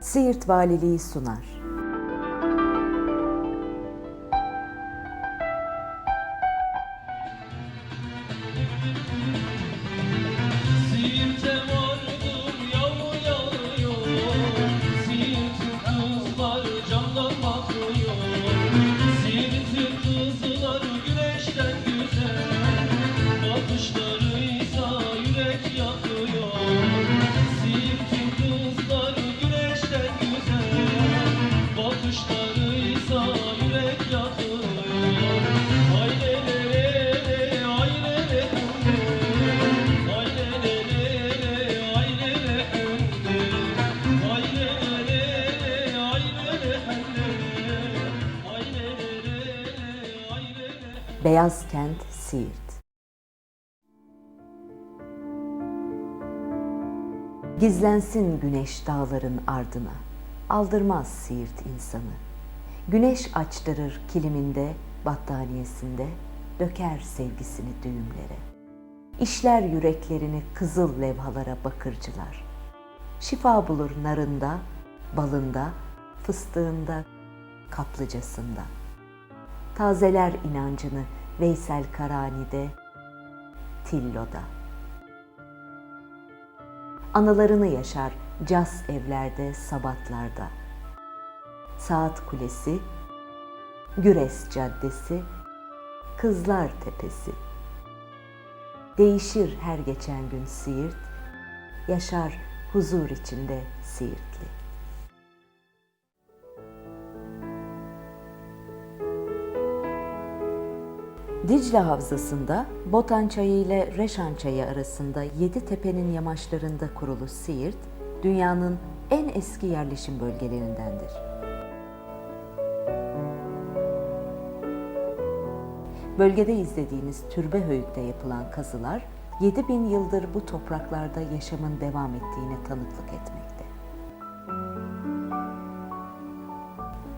Siirt Valiliği sunar. Le le Beyaz Kent Siirt. Gizlensin güneş dağların ardına, aldırmaz Siirt insanı. Güneş açtırır kiliminde, battaniyesinde, döker sevgisini düğümlere. İşler yüreklerini kızıl levhalara bakırcılar. Şifa bulur narında, balında, fıstığında, kaplıcasında. Tazeler inancını Veysel Karani'de, Tillo'da. Anılarını yaşar cas evlerde, sabatlarda. Saat Kulesi, Güres Caddesi, Kızlar Tepesi. Değişir her geçen gün Siirt, yaşar huzur içinde Siirtli. Dicle Havzası'nda Botan Çayı ile Reşan Çayı arasında Yedi Tepe'nin yamaçlarında kurulu Siirt, dünyanın en eski yerleşim bölgelerindendir. Bölgede izlediğiniz Türbe Höyük'te yapılan kazılar 7000 yıldır bu topraklarda yaşamın devam ettiğine tanıklık etmekte.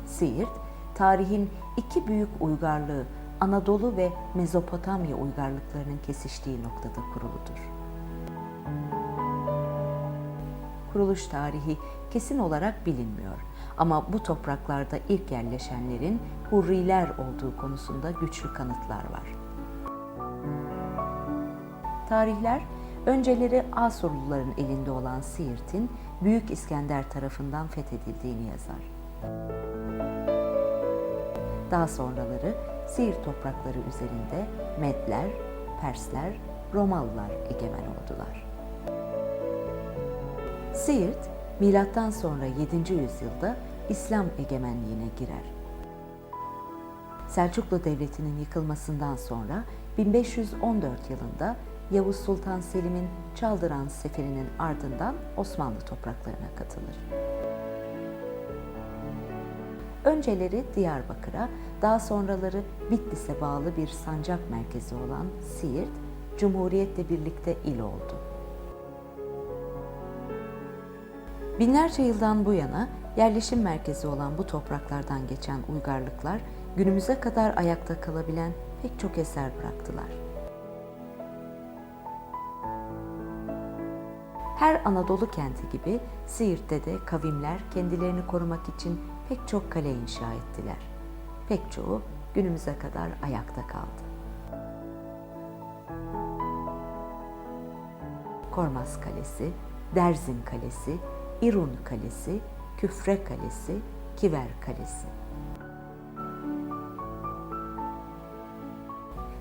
Siirt, tarihin iki büyük uygarlığı Anadolu ve Mezopotamya uygarlıklarının kesiştiği noktada kuruludur. Kuruluş tarihi kesin olarak bilinmiyor ama bu topraklarda ilk yerleşenlerin Hurriler olduğu konusunda güçlü kanıtlar var. Tarihler önceleri Asurluların elinde olan Siirt'in Büyük İskender tarafından fethedildiğini yazar. Daha sonraları Siirt toprakları üzerinde Medler, Persler, Romalılar egemen oldular. Siirt, milattan sonra 7. yüzyılda İslam egemenliğine girer. Selçuklu Devleti'nin yıkılmasından sonra 1514 yılında Yavuz Sultan Selim'in Çaldıran Seferi'nin ardından Osmanlı topraklarına katılır. Önceleri Diyarbakır'a, daha sonraları Bitlis'e bağlı bir sancak merkezi olan Siirt, Cumhuriyet'le birlikte il oldu. Binlerce yıldan bu yana yerleşim merkezi olan bu topraklardan geçen uygarlıklar günümüze kadar ayakta kalabilen pek çok eser bıraktılar. Her Anadolu kenti gibi Siirt'te de kavimler kendilerini korumak için pek çok kale inşa ettiler. Pek çoğu günümüze kadar ayakta kaldı. Kormaz Kalesi, Derzin Kalesi, İrun Kalesi, Küfre Kalesi, Kiver Kalesi.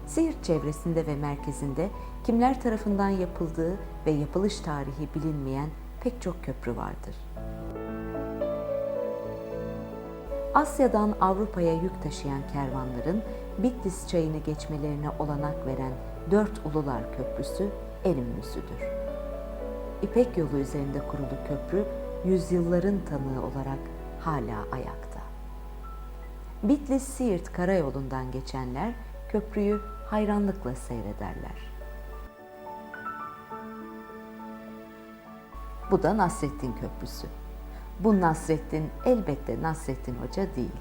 Siirt çevresinde ve merkezinde kimler tarafından yapıldığı ve yapılış tarihi bilinmeyen pek çok köprü vardır. Asya'dan Avrupa'ya yük taşıyan kervanların Bitlis çayını geçmelerine olanak veren Dört Ulular Köprüsü en ünlüsüdür. İpek yolu üzerinde kurulu köprü yüzyılların tanığı olarak hala ayakta. Bitlis-Siirt karayolundan geçenler köprüyü hayranlıkla seyrederler. Bu da Nasrettin Köprüsü. Bu Nasrettin elbette Nasrettin Hoca değil.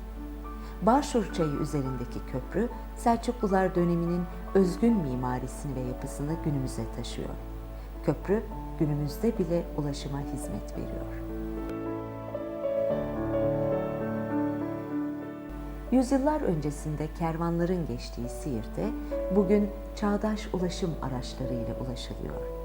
Barşur Çayı üzerindeki köprü Selçuklular döneminin özgün mimarisini ve yapısını günümüze taşıyor. Köprü günümüzde bile ulaşıma hizmet veriyor. Yüzyıllar öncesinde kervanların geçtiği Siirt'e bugün çağdaş ulaşım araçlarıyla ulaşılıyor.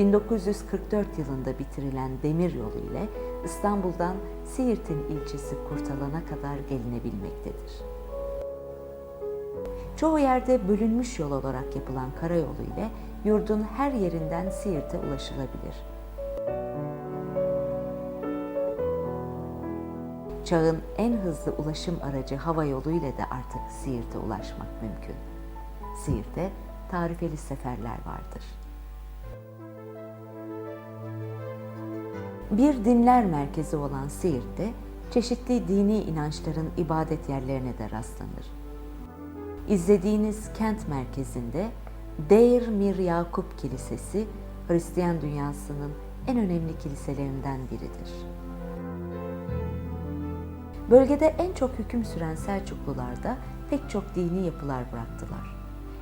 1944 yılında bitirilen demir yolu ile İstanbul'dan Siirt'in ilçesi Kurtalan'a kadar gelinebilmektedir. Çoğu yerde bölünmüş yol olarak yapılan karayolu ile yurdun her yerinden Siirt'e ulaşılabilir. Çağın en hızlı ulaşım aracı hava yolu ile de artık Siirt'e ulaşmak mümkün. Siirt'te tarifeli seferler vardır. Bir dinler merkezi olan Siirt'te çeşitli dini inançların ibadet yerlerine de rastlanır. İzlediğiniz kent merkezinde Deir Mir Yakup Kilisesi Hristiyan dünyasının en önemli kiliselerinden biridir. Bölgede en çok hüküm süren Selçuklular da pek çok dini yapılar bıraktılar.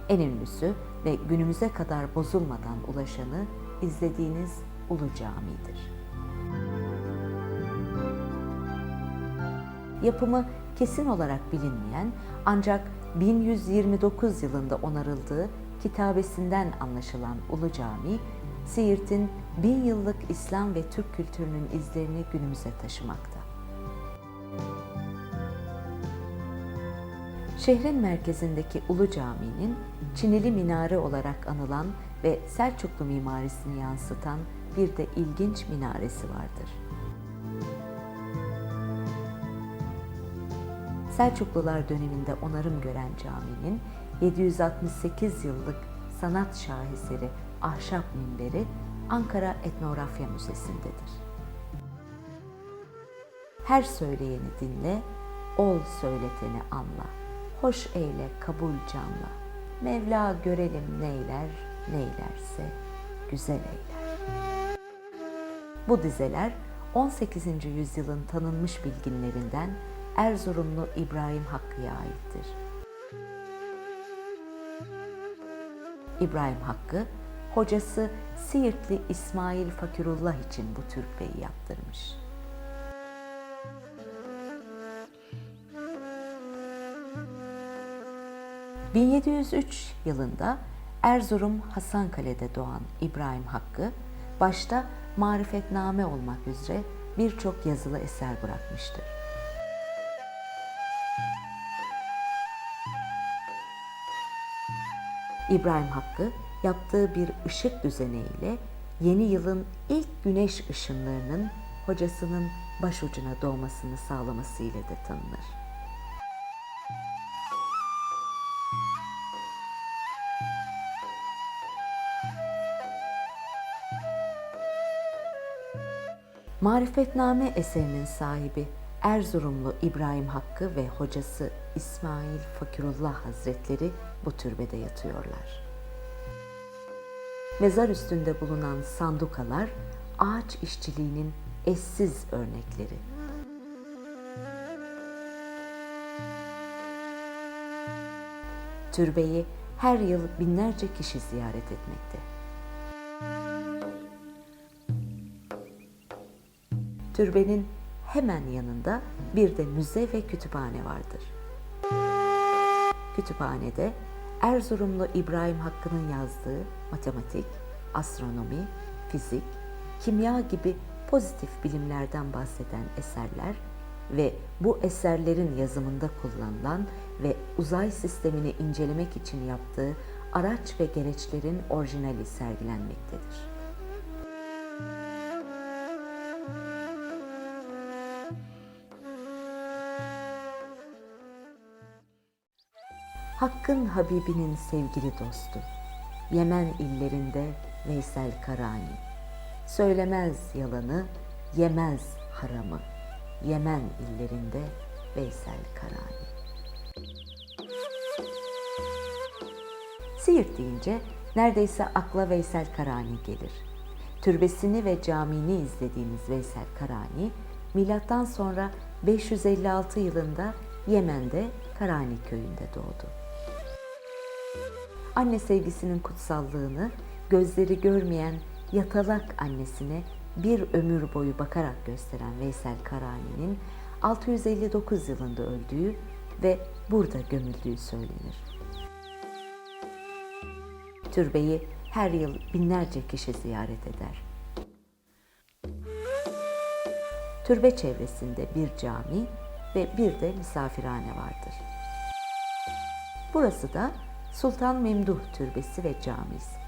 En ünlüsü ve günümüze kadar bozulmadan ulaşanı izlediğiniz Ulu Cami'dir. Yapımı kesin olarak bilinmeyen ancak 1129 yılında onarıldığı kitabesinden anlaşılan Ulu Cami, Siirt'in bin yıllık İslam ve Türk kültürünün izlerini günümüze taşımakta. Şehrin merkezindeki Ulu Cami'nin Çinili minare olarak anılan ve Selçuklu mimarisini yansıtan bir de ilginç minaresi vardır. Selçuklular döneminde onarım gören caminin 768 yıllık sanat şaheseri ahşap minberi Ankara Etnografya Müzesi'ndedir. Her söyleyeni dinle, ol söyleteni anla. Hoş eyle kabul canla. Mevla görelim neyler, neylerse güzel eyler. Bu dizeler 18. yüzyılın tanınmış bilginlerinden Erzurumlu İbrahim Hakkı'ya aittir. İbrahim Hakkı, hocası Siirtli İsmail Fakirullah için bu türbeyi yaptırmış. ...1703 yılında Erzurum Hasankale'de doğan İbrahim Hakkı, başta marifetname olmak üzere birçok yazılı eser bırakmıştır. İbrahim Hakkı yaptığı bir ışık düzeneğiyle yeni yılın ilk güneş ışınlarının hocasının başucuna doğmasını sağlamasıyla da tanınır. Marifetname eserinin sahibi Erzurumlu İbrahim Hakkı ve hocası İsmail Fakirullah Hazretleri bu türbede yatıyorlar. Mezar üstünde bulunan sandukalar ağaç işçiliğinin eşsiz örnekleri. Türbeyi her yıl binlerce kişi ziyaret etmekte. Türbenin hemen yanında bir de müze ve kütüphane vardır. Kütüphanede Erzurumlu İbrahim Hakkı'nın yazdığı matematik, astronomi, fizik, kimya gibi pozitif bilimlerden bahseden eserler ve bu eserlerin yazımında kullanılan ve uzay sistemini incelemek için yaptığı araç ve gereçlerin orijinali sergilenmektedir. Hakk'ın Habibinin sevgili dostu, Yemen illerinde Veysel Karani. Söylemez yalanı, yemez haramı. Yemen illerinde Veysel Karani. Siirt deyince neredeyse akla Veysel Karani gelir. Türbesini ve camini izlediğiniz Veysel Karani, milattan sonra 556 yılında Yemen'de Karani köyünde doğdu. Anne sevgisinin kutsallığını gözleri görmeyen yatalak annesine bir ömür boyu bakarak gösteren Veysel Karani'nin 659 yılında öldüğü ve burada gömüldüğü söylenir. Türbeyi her yıl binlerce kişi ziyaret eder. Türbe çevresinde bir cami ve bir de misafirhane vardır. Burası da Sultan Memduh Türbesi ve Camisi.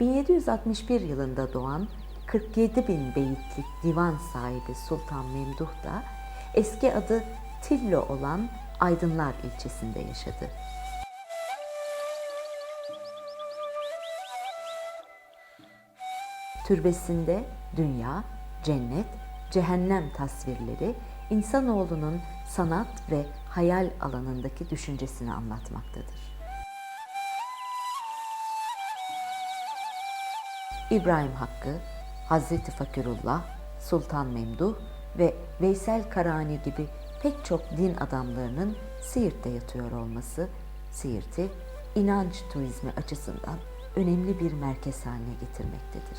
1761 yılında doğan 47 bin beyitlik divan sahibi Sultan Memduh da eski adı Tillo olan Aydınlar ilçesinde yaşadı. Türbesinde dünya, cennet, cehennem tasvirleri insanoğlunun sanat ve hayal alanındaki düşüncesini anlatmaktadır. İbrahim Hakkı, Hazreti Fakirullah, Sultan Memduh ve Veysel Karani gibi pek çok din adamlarının Siirt'te yatıyor olması, Siirt'i inanç turizmi açısından önemli bir merkez haline getirmektedir.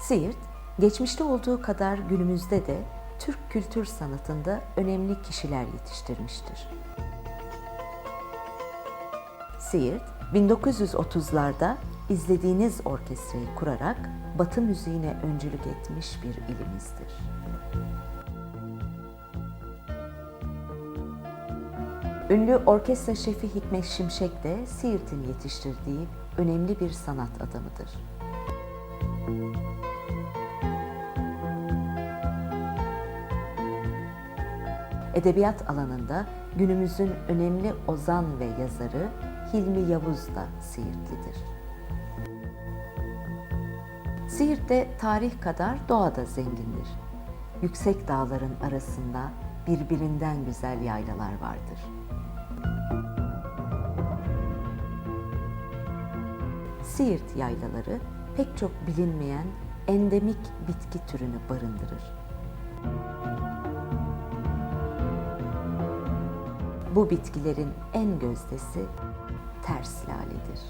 Siirt, geçmişte olduğu kadar günümüzde de Türk kültür sanatında önemli kişiler yetiştirmiştir. Siirt, 1930'larda izlediğiniz orkestrayı kurarak Batı müziğine öncülük etmiş bir ilimizdir. Ünlü orkestra şefi Hikmet Şimşek de Siirt'in yetiştirdiği önemli bir sanat adamıdır. Edebiyat alanında günümüzün önemli ozan ve yazarı Hilmi Yavuz da Siirtlidir. Siirt'te tarih kadar doğa da zengindir. Yüksek dağların arasında birbirinden güzel yaylalar vardır. Siirt yaylaları pek çok bilinmeyen endemik bitki türünü barındırır. Bu bitkilerin en gözdesi ters laledir.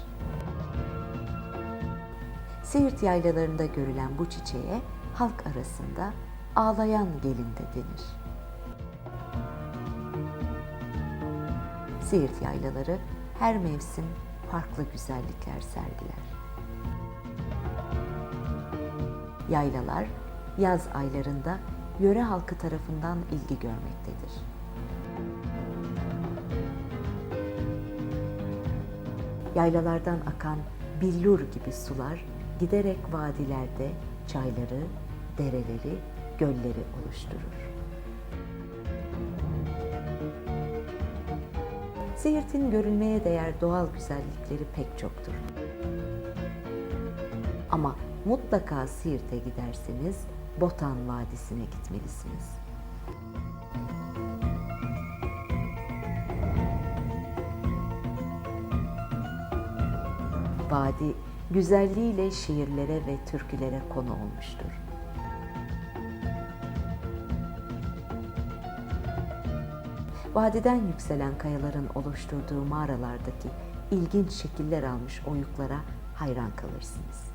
Siirt yaylalarında görülen bu çiçeğe halk arasında ağlayan gelin de denir. Siirt yaylaları her mevsim farklı güzellikler sergiler. Yaylalar yaz aylarında yöre halkı tarafından ilgi görmektedir. Yaylalardan akan billur gibi sular giderek vadilerde çayları, dereleri, gölleri oluşturur. Siirt'in görülmeye değer doğal güzellikleri pek çoktur. Ama mutlaka Siirt'e giderseniz Botan Vadisi'ne gitmelisiniz. Vadi güzelliğiyle şiirlere ve türkülere konu olmuştur. Vadiden yükselen kayaların oluşturduğu mağaralardaki ilginç şekiller almış oyuklara hayran kalırsınız.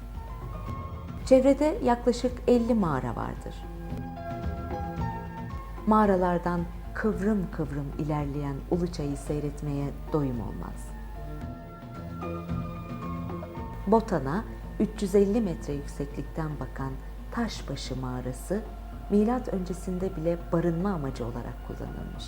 Çevrede yaklaşık 50 mağara vardır. Mağaralardan kıvrım kıvrım ilerleyen Uluçay'ı seyretmeye doyum olmaz. Botan'a 350 metre yükseklikten bakan Taşbaşı mağarası milat öncesinde bile barınma amacı olarak kullanılmış.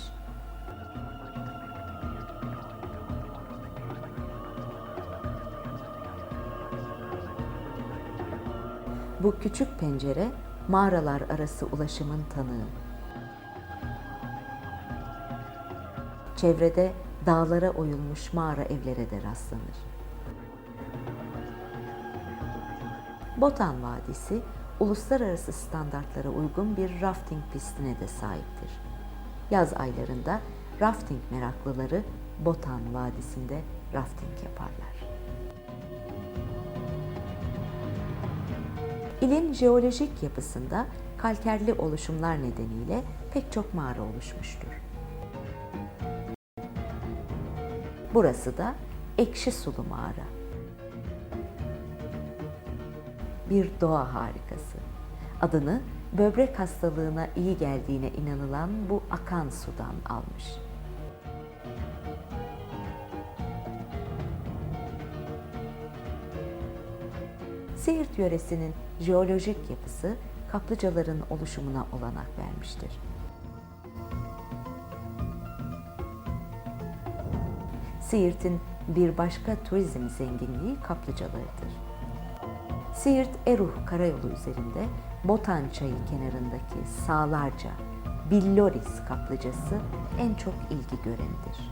Bu küçük pencere mağaralar arası ulaşımın tanığı. Çevrede dağlara oyulmuş mağara evlere de rastlanır. Botan Vadisi, uluslararası standartlara uygun bir rafting pistine de sahiptir. Yaz aylarında rafting meraklıları Botan Vadisi'nde rafting yaparlar. İlin jeolojik yapısında kalkerli oluşumlar nedeniyle pek çok mağara oluşmuştur. Burası da Ekşi Sulu Mağara. Bir doğa harikası. Adını böbrek hastalığına iyi geldiğine inanılan bu akan sudan almış. Siirt yöresinin jeolojik yapısı kaplıcaların oluşumuna olanak vermiştir. Siirt'in bir başka turizm zenginliği kaplıcalarıdır. Siirt Eruh Karayolu üzerinde Botan Çayı kenarındaki Sağlarca Billoris kaplıcası en çok ilgi görenidir.